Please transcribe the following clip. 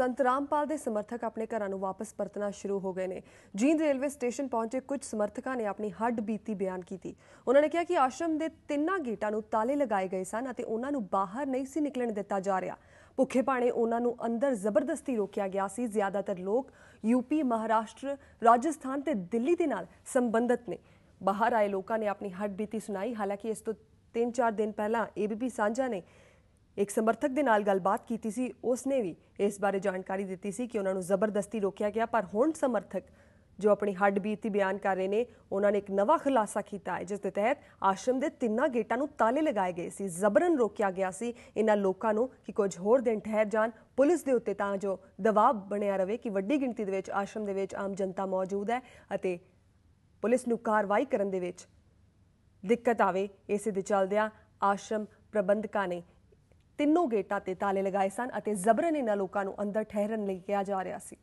ਸੰਤ ਰਾਮਪਾਲ ਦੇ ਸਮਰਥਕ ਆਪਣੇ ਘਰਾਂ ਨੂੰ ਵਾਪਸ ਪਰਤਣਾ ਸ਼ੁਰੂ ਹੋ ਗਏ ਨੇ। ਜੀਂਦ ਰੇਲਵੇ ਸਟੇਸ਼ਨ ਪਹੁੰਚੇ ਕੁਝ ਸਮਰਥਕਾਂ ਨੇ ਆਪਣੀ ਹੱਡ ਬੀਤੀ ਬਿਆਨ ਕੀਤੀ। ਉਹਨਾਂ ਨੇ ਕਿਹਾ ਕਿ ਆਸ਼ਰਮ ਦੇ ਤਿੰਨਾਂ ਗੇਟਾਂ ਨੂੰ ਤਾਲੇ ਲਗਾਏ ਗਏ ਸਨ ਅਤੇ ਉਹਨਾਂ ਨੂੰ ਬਾਹਰ ਨਹੀਂ ਸੀ ਨਿਕਲਣ ਦਿੱਤਾ ਜਾ ਰਿਹਾ। ਭੁੱਖੇ ਭਾਣੇ ਉਹਨਾਂ ਨੂੰ ਅੰਦਰ ਜ਼ਬਰਦਸਤੀ ਰੋਕਿਆ ਗਿਆ ਸੀ। ਜ਼ਿਆਦਾਤਰ ਲੋਕ ਯੂਪੀ ਮਹਾਰਾਸ਼ਟਰ, ਰਾਜਸਥਾਨ ਤੇ ਦਿੱਲੀ ਦੇ ਨਾਲ ਸੰਬੰਧਿਤ ਨੇ। ਬਾਹਰ ਆਏ ਲੋਕਾਂ ਨੇ ਆਪਣੀ ਹੱਡ ਬੀਤੀ ਸੁਣਾਈ। ਹਾਲਾਂਕਿ ਇਸ ਤੋਂ 3-4 ਦਿਨ ਪਹਿਲਾਂ ਏਬੀਪੀ ਸਾਂਝਾ ਨੇ ਇੱਕ ਸਮਰਥਕ ਦੇ ਨਾਲ ਗੱਲਬਾਤ ਕੀਤੀ ਸੀ ਉਸ ਨੇ ਵੀ ਇਸ ਬਾਰੇ ਜਾਣਕਾਰੀ ਦਿੱਤੀ ਸੀ ਕਿ ਉਹਨਾਂ ਨੂੰ ਜ਼ਬਰਦਸਤੀ ਰੋਕਿਆ ਗਿਆ, ਪਰ ਹੁਣ ਸਮਰਥਕ ਜੋ ਆਪਣੀ ਹੱਡ ਬੀਤੀ ਬਿਆਨ ਕਰ ਰਹੇ ਨੇ, ਉਹਨਾਂ ਨੇ ਇੱਕ ਨਵਾਂ ਖੁਲਾਸਾ ਕੀਤਾ ਹੈ, ਜਿਸ ਦੇ ਤਹਿਤ ਆਸ਼ਰਮ ਦੇ ਤਿੰਨਾਂ ਗੇਟਾਂ ਨੂੰ ਤਾਲੇ ਲਗਾਏ ਗਏ ਸੀ, ਜ਼ਬਰਨ ਰੋਕਿਆ ਗਿਆ ਸੀ। ਇਹਨਾਂ ਲੋਕਾਂ ਨੂੰ ਕਿ ਕੁਝ ਹੋਰ ਦਿਨ ਠਹਿਰ ਜਾਣ, ਪੁਲਿਸ ਦੇ ਉੱਤੇ ਤਾਂ ਜੋ ਦਬਾਅ ਬਣਿਆ ਰਵੇ ਕਿ ਵੱਡੀ ਗਿਣਤੀ ਦੇ ਵਿੱਚ ਆਸ਼ਰਮ ਦੇ ਵਿੱਚ ਆਮ ਜਨਤਾ ਮੌਜੂਦ ਹੈ ਅਤੇ ਪੁਲਿਸ ਨੂੰ ਕਾਰਵਾਈ ਕਰਨ ਦੇ ਵਿੱਚ ਦਿੱਕਤ ਆਵੇ। ਇਸੇ ਦੇ ਚੱਲਦਿਆਂ ਆਸ਼ਰਮ ਪ੍ਰਬੰਧਕਾਂ ਨੇ ਤਿੰਨੋਂ ਗੇਟਾਂ ਤੇ ਤਾਲੇ ਲਗਾਏ ਸਨ ਅਤੇ ਜ਼ਬਰਨ ਇਹਨਾਂ ਲੋਕਾਂ ਨੂੰ ਅੰਦਰ ਠਹਿਰਨ ਲਈ ਕਿਹਾ ਜਾ ਰਿਹਾ ਸੀ।